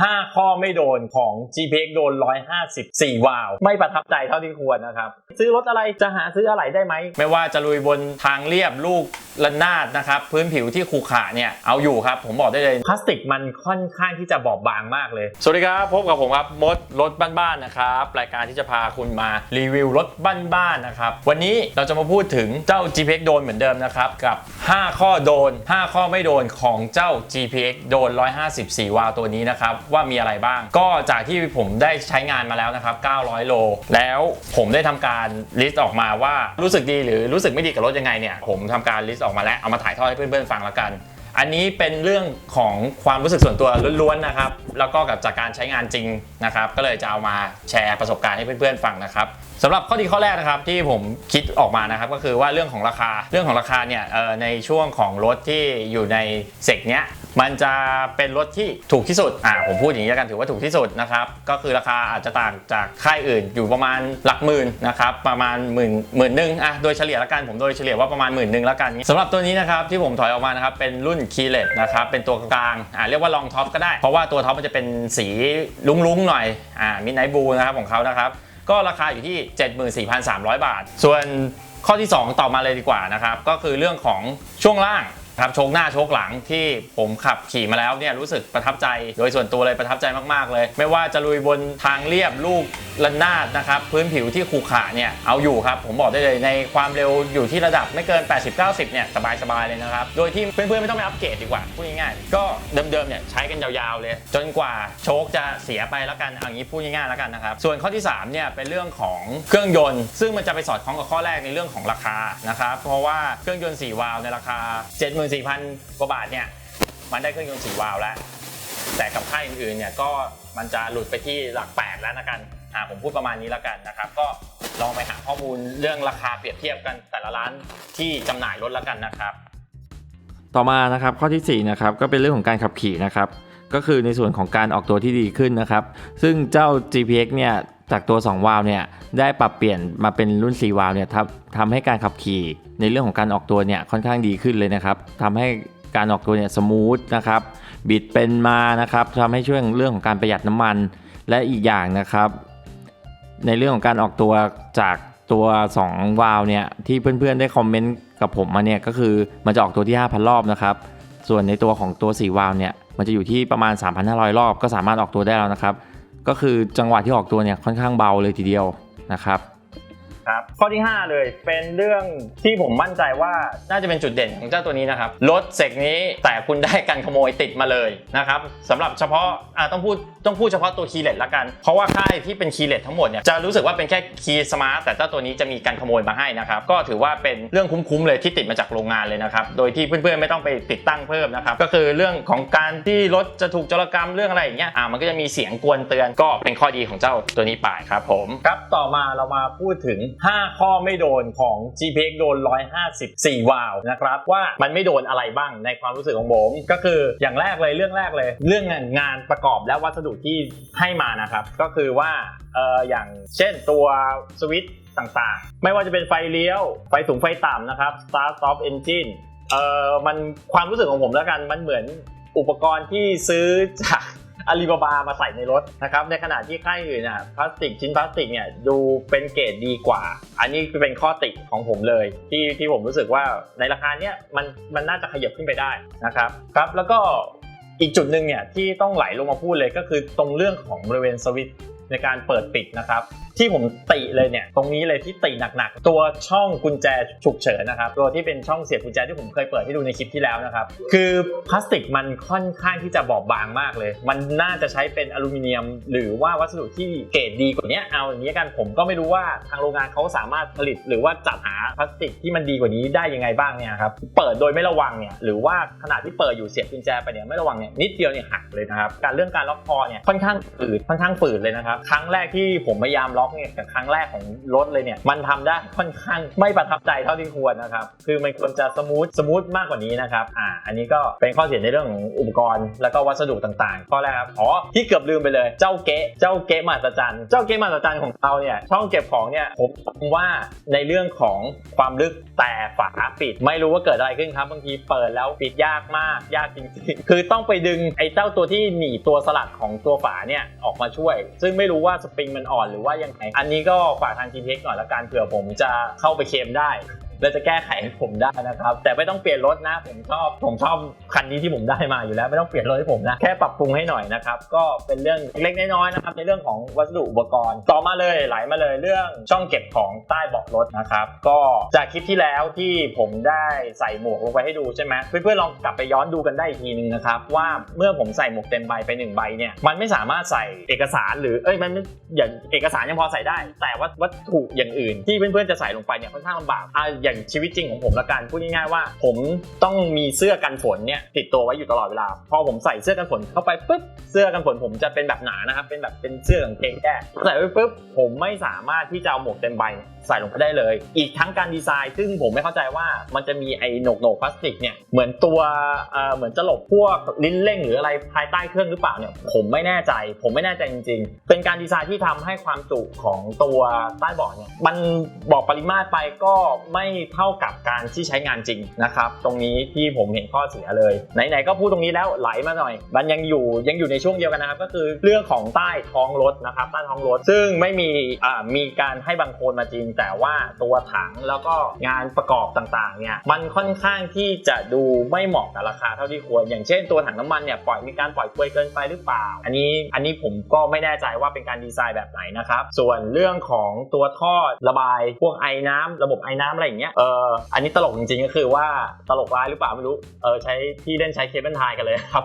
5 ข้อไม่โดนของ GPX โดน 154 วาว ไม่ประทับใจเท่าที่ควรนะครับ ซื้อรถอะไรจะหาซื้ออะไรได้ไหม ไม่ว่าจะลุยบนทางเรียบลูกระนาดนะครับ พื้นผิวที่ขรุขระเนี่ย เอาอยู่ครับ ผมบอกได้เลย พลาสติกมันค่อนข้างที่จะบอบบางมากเลย สวัสดีครับ พบกับผมครับ มดรถบ้านๆนะครับ รายการที่จะพาคุณมารีวิวรถบ้านๆนะครับ วันนี้เราจะมาพูดถึงเจ้า GPX โดนเหมือนเดิมนะครับกับ 5 ข้อโดน 5 ข้อไม่โดนของเจ้า GPX โดน 154 วาวตัวนี้นะครับว่ามีอะไรบ้าง ก็จากที่ผมได้ใช้งานมาแล้วนะครับ 900 โล แล้วผมได้ทำการลิสต์ออกมาว่ารู้สึกดีหรือรู้สึกไม่ดีกับรถยังไงเนี่ยผมทำการลิสต์ออกมาแล้วเอามาถ่ายทอดให้เพื่อนๆฟังแล้วกัน อันนี้เป็นเรื่องของความรู้สึกส่วนตัวล้วนๆนะครับ แล้วก็กับจากการใช้งานจริงนะครับ ก็เลยจะเอามาแชร์ประสบการณ์ให้เพื่อนๆฟังนะครับสำหรับข้อดีข้อแรกนะครับที่ผมคิดออกมานะครับก็คือว่าเรื่องของราคาเรื่องของราคาเนี่ยในช่วงของรถที่อยู่ในเซกเนี้ยมันจะเป็นรถที่ถูกที่สุดอ่าผมพูดอย่างนี้แล้วกันถือว่าถูกที่สุดนะครับก็คือราคาอาจจะต่างจากค่ายอื่นอยู่ประมาณหลักหมื่นนะครับประมาณหมื่นหมื่นหนึ่งอะโดยเฉลี่ยแล้วกันผมโดยเฉลี่ยว่าประมาณหมื่นหนึ่งแล้วกันสำหรับตัวนี้นะครับที่ผมถอยออกมานะครับเป็นรุ่นคีเลตนะครับเป็นตัวกลางอ่าเรียกว่าลองท็อปก็ได้ เพราะว่าตัวท็อปมันจะเป็นสีลุ้งๆหน่อยอ่ามิดไนท์บูนะครับของเขานะครับก็ราคาอยู่ที่ 74,300 บาท ส่วนข้อที่ 2 ต่อมาเลยดีกว่านะครับ ก็คือเรื่องของช่วงล่าง ครับโชคหน้าโชคหลังที่ผมขับขี่มาแล้วเนี่ยรู้สึกประทับใจ โดยส่วนตัวเลยประทับใจมาก ๆ เลย ไม่ว่าจะลุยบนทางเรียบลูกระนาดนะครับพื้นผิวที่ขรุขระเนี่ยเอาอยู่ครับ ผมบอกได้เลยในความเร็วอยู่ที่ระดับไม่เกิน 80-90 เนี่ยสบาย ๆ เลยนะครับ โดยที่เพื่อน ๆ ไม่ต้องไปอัปเกรดดีกว่าพูดง่ายๆก็เดิม ๆ เนี่ยใช้กันยาว ๆ เลย จนกว่าโชคจะเสียไปแล้วกันเอางนี้พูดง่ายๆแล้วกันนะครับส่วนข้อที่3เนี่ยเป็นเรื่องของเครื่องยนต์ ซึ่งมันจะไปสอดคล้องกับข้อแรกในเรื่องของราคานะครับเพราะว่าเครื่องยนต์4วาล์วในราคา74,000กว่าบาทเนี่ยมันได้เครื่องยนต์4วาล์วแล้ว แต่กับค่ายอื่นๆเนี่ยก็มันจะหลุดไปที่หลัก8แล้วนะกันอ่าผมพูดประมาณนี้แล้วกันนะครับ ก็ลองไปหาข้อมูลเรื่องราคาเปรียบเทียบกันแต่ละร้านที่จำหน่ายรถแล้วกันนะครับ ต่อมานะครับข้อที่4นะครับก็เป็นเรื่องของการขับขี่นะครับก็คือในส่วนของการออกตัวที่ดีขึ้นนะครับ ซึ่งเจ้า GPX เนี่ย จากตัว 2 วาล์วเนี่ยได้ปรับเปลี่ยนมาเป็นรุ่น 4 วาล์วเนี่ยทำทำให้การขับขี่ในเรื่องของการออกตัวเนี่ยค่อนข้างดีขึ้นเลยนะครับทำให้การออกตัวเนี่ยสมูทนะครับบิดเป็นมานะครับทำให้ช่วยเรื่องของการประหยัดน้ำมัน และอีกอย่างนะครับ ในเรื่องของการออกตัวจากตัว 2 วาล์วเนี่ยที่เพื่อนๆได้คอมเมนต์กับผมมาเนี่ยก็คือมันจะออกตัวที่ 5,000 รอบนะครับส่วนในตัวของตัว 4 วาล์วเนี่ยมันจะอยู่ที่ประมาณ 3,500 รอบ ก็สามารถออกตัวได้แล้วนะครับ ก็คือจังหวะที่ออกตัวเนี่ยค่อนข้างเบาเลยทีเดียวนะครับ ครับข้อที่ 5 เลยเป็นเรื่องที่ผมมั่นใจว่าน่าจะเป็นจุดเด่นของเจ้าตัวนี้นะครับรถเสกนี้แต่คุณได้กันขโมยติดมาเลยนะครับสำหรับเฉพาะอ่าต้องพูดต้องพูดเฉพาะตัวคีย์เลตละกัน เพราะว่าค่ายที่เป็นคีย์เลตทั้งหมดเนี่ยจะรู้สึกว่าเป็นแค่คีย์สมาร์ทแต่เจ้าตัวนี้จะมีกันขโมยมาให้นะครับก็ถือว่าเป็นเรื่องคุ้มๆเลยที่ติดมาจากโรงงานเลยนะครับโดยที่เพื่อนๆไม่ต้องไปติดตั้งเพิ่มนะครับก็คือเรื่องของการที่รถจะถูกจรกรรมเรื่องอะไรอย่างเงี้ยอ่ามันก็จะมีเสียงกวนเตือนก็เป็นข้อดีของเจ้าตัวนี้ไปครับผมครับต่อมาเรามาพูดถึง5 ข้อไม่โดนของ GPX โดน 154 วาวนะครับ ว่ามันไม่โดนอะไรบ้างในความรู้สึกของผม ก็คืออย่างแรกเลยเรื่องแรกเลย เรื่องงานประกอบและวัสดุที่ให้มานะครับ ก็คือว่าเอออย่างเช่นตัวสวิตช์ต่างๆ ไม่ว่าจะเป็นไฟเลี้ยว ไฟสูงไฟต่ำนะครับ Start Stop Engine เออมันความรู้สึกของผมแล้วกันมันเหมือนอุปกรณ์ที่ซื้อจาก อาลีบาบามาใส่ในรถนะครับในขณะที่ค่ายอื่นน่ะพลาสติกชิ้นพลาสติกเนี่ยดูเป็นเกรดดีกว่า อันนี้เป็นข้อติของผมเลย ที่ที่ผมรู้สึกว่าในราคาเนี้ยมันมันน่าจะขยับขึ้นไปได้นะครับครับแล้วก็อีกจุดหนึ่งเนี่ยที่ต้องไหลลงมาพูดเลยก็คือตรงเรื่องของบริเวณสวิต ในการเปิดปิดนะครับ ที่ผมติเลยเนี่ย ตรงนี้เลยที่ติหนักๆ ตัวช่องกุญแจฉุกเฉินนะครับ ตัวที่เป็นช่องเสียบกุญแจที่ผมเคยเปิดให้ดูในคลิปที่แล้วนะครับ คือพลาสติกมันค่อนข้างที่จะบอบบางมากเลย มันน่าจะใช้เป็นอลูมิเนียม หรือว่าวัสดุที่เกรดดีกว่านี้เอาอย่างนี้กันผมก็ไม่รู้ว่าทางโรงงานเขาสามารถผลิต หรือว่าจัดหาพลาสติกที่มันดีกว่านี้ได้ยังไงบ้างเนี่ยครับเปิดโดยไม่ระวังเนี่ยหรือว่าขณะที่เปิดอยู่เสียบกุญแจไปเนี่ยไม่ระวังเนี่ยนิดเดียวเนี่ยหักเลยนะครับการเรื่องการล็อกคอเนี่ยค่อนข้างฝืดค่อนข้างฝืดเลยนะครับครั้งแรกที่ผมพยายามล็อกเนี่ยกับครั้งแรกของรถเลยเนี่ยมันทำได้ค่อนข้างไม่ประทับใจเท่าที่ควรนะครับคือมันควรจะสมูทสมูทมากกว่านี้นะครับอ่าอันนี้ก็เป็นข้อเสียในเรื่องของอุปกรณ์แล้วก็วัสดุต่างๆข้อแรกครับอ๋อที่เกือบลืมไปเลยเจ้าเก๊ะเจ้าเก๊ะมหัศจรรย์เจ้าเก๊ะมหัศจรรย์ของเราเนี่ยช่องเก็บของเนี่ยผมว่าในเรื่องของความลึกแต่ฝาปิด ไม่รู้ว่าเกิดอะไรขึ้นครับบางทีเปิดแล้วปิดยากมากยากจริงๆ คือต้องไปดึงไอ้เจ้าตัวที่หนีตัวสลักของตัวฝาเนี่ยออกมาช่วย ซึ่งไไม่รู้ว่าสปริงมันอ่อนหรือว่ายังไง อันนี้ก็ฝากทาง GTX หน่อยละกันเผื่อผมจะเข้าไปเคลมได้ และจะแก้ไขให้ผมได้นะครับ แต่ไม่ต้องเปลี่ยนรถนะ ผมชอบผมชอบคันนี้ที่ผมได้มาอยู่แล้ว ไม่ต้องเปลี่ยนรถให้ผมนะ แค่ปรับปรุงให้หน่อยนะครับ ก็เป็นเรื่องเล็กน้อยๆนะครับในเรื่องของวัสดุอุปกรณ์ ต่อมาเลยไหลมาเลยเรื่องช่องเก็บของใต้เบาะรถนะครับ ก็จากคลิปที่แล้วที่ผมได้ใส่หมวกลงไปให้ดูใช่ไหมเพื่อนๆลองกลับไปย้อนดูกันได้อีกทีนึงนะครับว่าเมื่อผมใส่หมวกเต็มใบไปหนึ่งใบเนี่ยมันไม่สามารถใส่เอกสารหรือเอ้ยมันไม่อย่างเอกสารยังพอใส่ได้ แต่ว่าวัตถุอย่างอื่นที่เพื่อนๆจะใส่ลงไปเนี่ยค่อนข้างลำบากอะอย่างชีวิตจริงของผมละกันพูดง่ายๆว่า ผมต้องมีเสื้อกันฝนเนี่ยติดตัวไว้อยู่ตลอดเวลาพอผมใส่เสื้อกันฝนเข้าไปปุ๊บเสื้อกันฝนผมจะเป็นแบบหนานะครับเป็นแบบเป็นเสื้อกางเกงแก้ใส่ไปปุ๊บผมไม่สามารถที่จะเอาหมวกเต็มใบใส่ลงไปได้เลย อีกทั้งการดีไซน์ ซึ่งผมไม่เข้าใจว่ามันจะมีไอ้โหนกโหนกพลาสติกเนี่ยเหมือนตัวเอ่อเหมือนจะหลบพวกลิ้นเร่งหรืออะไรภายใต้เครื่องหรือเปล่าเนี่ยผมไม่แน่ใจ ผมไม่แน่ใจจริง ๆ เป็นการดีไซน์ที่ทำให้ความจุของตัวใต้เบาะเนี่ยมันบอกปริมาตรไปก็ไม่เท่ากับการที่ใช้งานจริงนะครับ ตรงนี้ที่ผมเห็นข้อเสียเลย ไหนๆก็พูดตรงนี้แล้วไหลมาหน่อย มันยังอยู่ยังอยู่ในช่วงเดียวกันนะครับ ก็คือเรื่องของใต้ท้องรถนะครับใต้ท้องรถ ซึ่งไม่มีอ่ามีการให้บังโคนมาจริง แต่ว่าตัวถังแล้วก็งานประกอบต่างๆเนี่ยมันค่อนข้างที่จะดูไม่เหมาะกับราคาเท่าที่ควร อย่างเช่นตัวถังน้ำมันเนี่ยปล่อยมีการปล่อยเปลือยเกินไปหรือเปล่า อันนี้อันนี้ผมก็ไม่แน่ใจว่าเป็นการดีไซน์แบบไหนนะครับส่วนเรื่องของตัวท่อระบายพวกไอ้น้ำระบบไอ้น้ำอะไรอย่างเงี้ยเอออันนี้ตลกจริงๆก็คือว่าตลกร้ายหรือเปล่าไม่รู้เออใช้ที่เล่นใช้เคเบิลไทยกันเลยครับ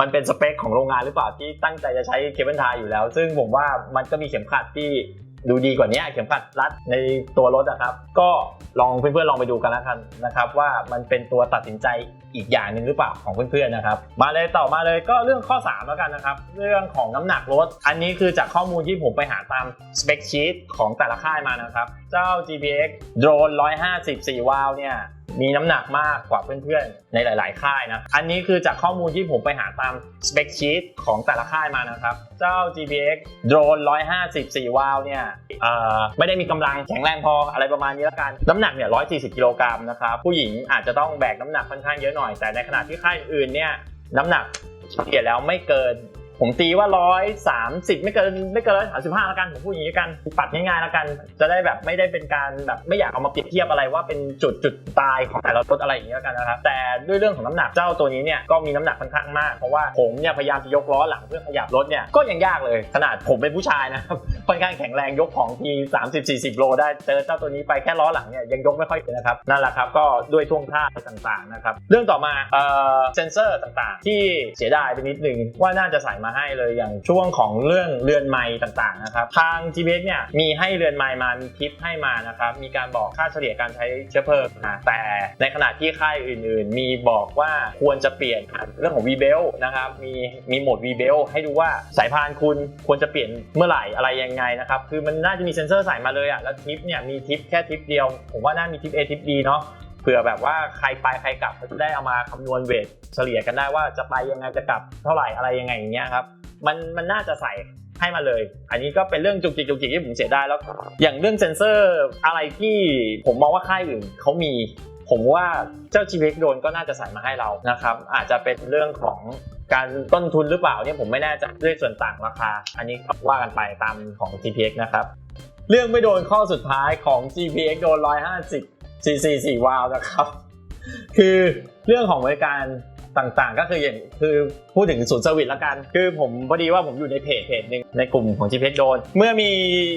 มันเป็นสเปคของโรงงานหรือเปล่าที่ตั้งใจจะใช้เคเบิลไทยอยู่แล้ว ซึ่งผมว่ามันก็มีเข็มขัดที่ ดูดีกว่านี้เข็มขัดรัดในตัวรถนะครับ ก็ลองเพื่อนๆลองไปดูกันแล้วกันนะครับ ว่ามันเป็นตัวตัดสินใจอีกอย่างหนึ่งหรือเปล่าของเพื่อนๆนะครับ มาเลยต่อมาเลยก็เรื่องข้อ 3 แล้วกันนะครับ เรื่องของน้ำหนักรถ อันนี้คือจากข้อมูลที่ผมไปหาตามสเปคชีตของแต่ละค่ายมานะครับ เจ้า GPX โดรน154วาล์วเนี่ย มีน้ำหนักมากกว่าเพื่อนๆ ในหลาย ๆ ค่ายนะ อันนี้คือจากข้อมูลที่ผมไปหาตามสเปคชีตของแต่ละค่ายมานะครับ เจ้า GPX โดรน 154 วาล์วเนี่ยไม่ได้มีกำลังแข็งแรงพออะไรประมาณนี้ละกัน น้ำหนักเนี่ย 140 กิโลกรัมนะครับ ผู้หญิงอาจจะต้องแบกน้ำหนักค่อนข้างเยอะหน่อย แต่ในขณะที่ค่ายอื่นเนี่ยน้ำหนักเฉลี่ยแล้วไม่เกิน ผมตีว่า130ไม่เกินไม่เกินสามสิบห้าละกันผมพูดอย่างนี้กันปัดง่ายๆละกัน จะได้แบบไม่ได้เป็นการแบบไม่อยากเอามาเปรียบเทียบอะไรว่าเป็นจุดจุดตายของแต่ละรถอะไรอย่างนี้ละกันนะครับแต่ด้วยเรื่องของน้ำหนักเจ้าตัวนี้เนี่ยก็มีน้ำหนักค่อนข้างมากเพราะว่าผมเนี่ยพยายามจะยกล้อหลังเพื่อขยับรถเนี่ยก็ยังยากเลยขนาดผมเป็นผู้ชายนะครับ ค่อนข้างแข็งแรงยกของที30 40โลได้เจอเจ้าตัวนี้ไปแค่ล้อหลังเนี่ยยังยกไม่ค่อยเป็นนะครับนั่นแหละครับก็ด้วยท่วงท่าต่างๆนะครับเรื่องต่อมาเอ่อเซนเซอร์ต่างๆ ที่เสียดายไปนิดนึงว่าน่าจะใส่มาให้เลยอย่างช่วงของเรื่องเรือนไม้ต่างๆนะครับทาง GPS เนี่ยมีให้เรือนไม้มามีทิปให้มานะครับมีการบอกค่าเฉลี่ยการใช้เชื้อเพลิงนะแต่ในขณะที่ค่ายอื่น ๆ มีบอกว่าควรจะเปลี่ยนเรื่องของ v b e l นะครับมีมีโหมด v b e l ให้ดูว่าสายพานคุณควรจะเปลี่ยนเมื่อไหร่อะไรยังไงนะครับ คือมันน่าจะมีเซ็นเซอร์ใส่มาเลยอะแล้วทิปเนี่ยมีทิปแค่ทิปเดียว ผมว่าน่ามีทิป A ทิป B เนาะเผื่อแบบว่าใครไปใครกลับก็จะได้เอามาคำนวณเวทเฉลี่ยกันได้ว่าจะไปยังไงจะกลับเท่าไหร่อะไรยังไงอย่างเงี้ยครับมันมันน่าจะใส่ให้มาเลย อันนี้ก็เป็นเรื่องจุกจิกจุกจิกที่ผมเสียดายแล้ว อย่างเรื่องเซนเซอร์อะไรที่ผมมองว่าค่ายอื่นเขามี ผมว่าเจ้า GPX โดนก็น่าจะใส่มาให้เรานะครับ อาจจะเป็นเรื่องของ การต้นทุนหรือเปล่าเนี่ยผมไม่แน่ใจด้วยส่วนต่างราคา อันนี้ว่ากันไปตามของ GPX นะครับ เรื่องไม่โดนข้อสุดท้ายของ GPX โดน 150 cc 4วาล์วนะครับ คือเรื่องของบริการ ต่างๆ ก็คืออย่างคือพูดถึงศูนย์เซอร์วิสละกัน คือผมพอดีว่าผมอยู่ในเพจเพจหนึ่งในกลุ่มของ GPX โดน เมื่อมี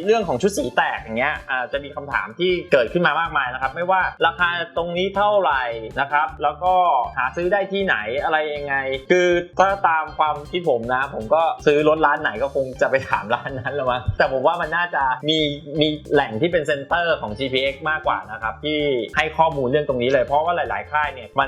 เรื่องของชุดสีแตกอย่างเงี้ยอ่าจะมีคำถามที่เกิดขึ้นมามากมายนะครับ ไม่ว่าราคาตรงนี้เท่าไหร่นะครับ แล้วก็หาซื้อได้ที่ไหนอะไรยังไง คือถ้าตามความคิดผมนะ ผมก็ซื้อรถร้านไหนก็คงจะไปถามร้านนั้นแหละมั้งแต่ผมว่ามันน่าจะมีมีแหล่งที่เป็นเซ็นเตอร์ของ GPX มากกว่านะครับที่ให้ข้อมูลเรื่องตรงนี้เลยเพราะว่าหลาย ๆ ค่ายเนี่ยมัน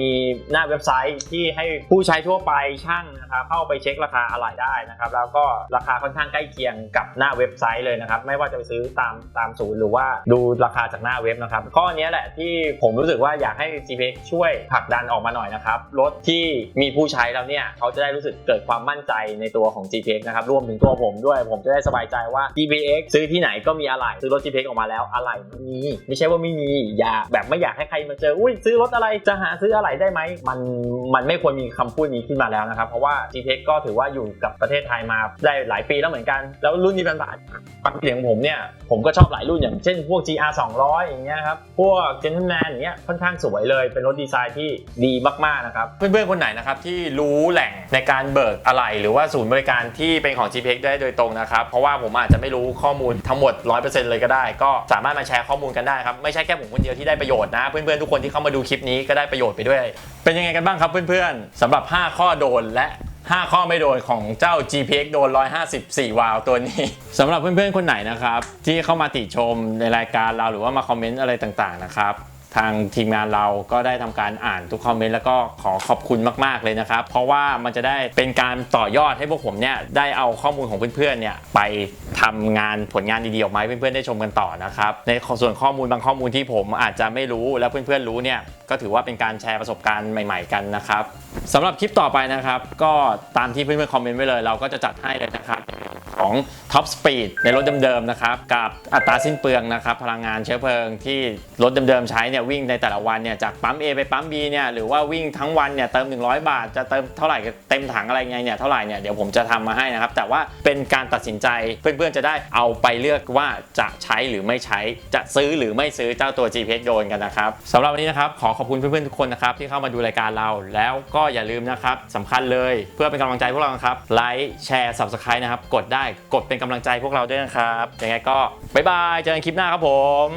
มีหน้าเว็บไซต์ที่ให้ผู้ใช้ทั่วไปช่างนะครับเข้าไปเช็คราคาอะไหล่ได้นะครับแล้วก็ราคาค่อนข้างใกล้เคียงกับหน้าเว็บไซต์เลยนะครับไม่ว่าจะไปซื้อตามตามศูนย์หรือว่าดูราคาจากหน้าเว็บนะครับข้อนี้แหละที่ผมรู้สึกว่าอยากให้ GPX ช่วยผลักดันออกมาหน่อยนะครับรถที่มีผู้ใช้แล้วเนี่ยเขาจะได้รู้สึกเกิดความมั่นใจในตัวของ GPX นะครับรวมถึงตัวผมด้วย ผมจะได้สบายใจว่า GPX ซื้อที่ไหนก็มีอะไหล่ซื้อรถ GPX ออกมาแล้วอะไหล่มีไม่ใช่ว่าไม่มีอย่าแบบไม่อยากให้ใครมาเจออุ้ยซื้อรถอะไรจะหาซื้ออะไหล่ได้ไหมมันมันไม่ควรมีคำพูดนี้ขึ้นมาแล้วนะครับ เพราะว่า GPX ก็ถือว่าอยู่กับประเทศไทยมาได้หลายปีแล้วเหมือนกัน แล้วรุ่นที่เป็นบาทปักเสียงผมเนี่ยผมก็ชอบหลายรุ่นอย่างเช่นพวก GR 200 อย่างเงี้ยครับ พวก Gentleman อย่างเงี้ยค่อนข้างสวยเลยเป็นรถดีไซน์ที่ดีมากๆนะครับ เพื่อนๆคนไหนนะครับที่รู้แหล่งในการเบิกอะไหล่หรือว่าศูนย์บริการที่เป็นของ GPX ได้โดยตรงนะครับ เพราะว่าผมอาจจะไม่รู้ข้อมูลทั้งหมด 100%เลยก็ได้ ก็สามารถมาแชร์ข้อมูลกันได้ครับไม่ใช่แค่ผมคนเดียวที่ได้ประโยชน์นะ เพื่อนๆทุกคนที่เข้ามาดูคลิปนี้ก็ได้ประโยชน์ไปด้วย เป็นยังไงกันบ้างครับเพื่อนๆสำหรับ 5 ข้อโดนและ 5 ข้อไม่โดนของเจ้า GPX โดน 154 วาวตัวนี้สำหรับเพื่อนๆคนไหนนะครับ ที่เข้ามาติชมในรายการเราหรือว่ามาคอมเมนต์อะไรต่างๆนะครับ ทางทีมงานเราก็ได้ทำการอ่านทุกคอมเมนต์แล้วก็ขอขอบคุณมาก ๆ เลยนะครับ เพราะว่ามันจะได้เป็นการต่อยอดให้พวกผมเนี่ยได้เอาข้อมูลของเพื่อนๆเนี่ยไปทำงานผลงานดีๆออกมาให้เพื่อนๆได้ชมกันต่อนะครับในส่วนข้อมูลบางข้อมูลที่ผมอาจจะไม่รู้แล้วเพื่อนๆรู้เนี่ยก็ถือว่าเป็นการแชร์ประสบการณ์ใหม่ ๆ กันนะครับสำหรับคลิปต่อไปนะครับ ก็ตามที่เพื่อนๆคอมเมนต์ไว้เลย เราก็จะจัดให้เลยนะครับ ของ Top Speed ในรถเดิมๆนะครับกับอัตราสิ้นเปลืองนะครับพลังงานเชื้อเพลิงที่รถเดิมๆใช้เนี่ยวิ่งในแต่ละวันเนี่ยจากปั๊ม A ไปปั๊ม B เนี่ยหรือว่าวิ่งทั้งวันเนี่ยเติม 100 บาท จะเติมเท่าไหร่เต็มถังอะไรไงเนี่ยเท่าไหร่เนี่ยเดี๋ยวผมจะทำมาให้นะครับแต่ว่าเป็นการตัดสินใจเพื่อนๆจะได้เอาไปเลือกว่าจะใช้หรือไม่ใช้จะซื้อหรือไม่ซื้อเจ้าตัว GPS โดนกันนะครับสำหรับวันนี้นะครับขอขอบคุณเพื่อนๆทุกคนนะครับที่เข้ามาดูรายการเราแล้วก็อย่าลืมนะครับสำคัญเลยเพื่อเป็นกำลังใจพวกเรานะครับไลค์แชร์ Subscribe นะครับกดได้กดเป็นกำลังใจพวกเราด้วยนะครับยังไงก็บ๊ายบายเจอกันคลิปหน้าครับผม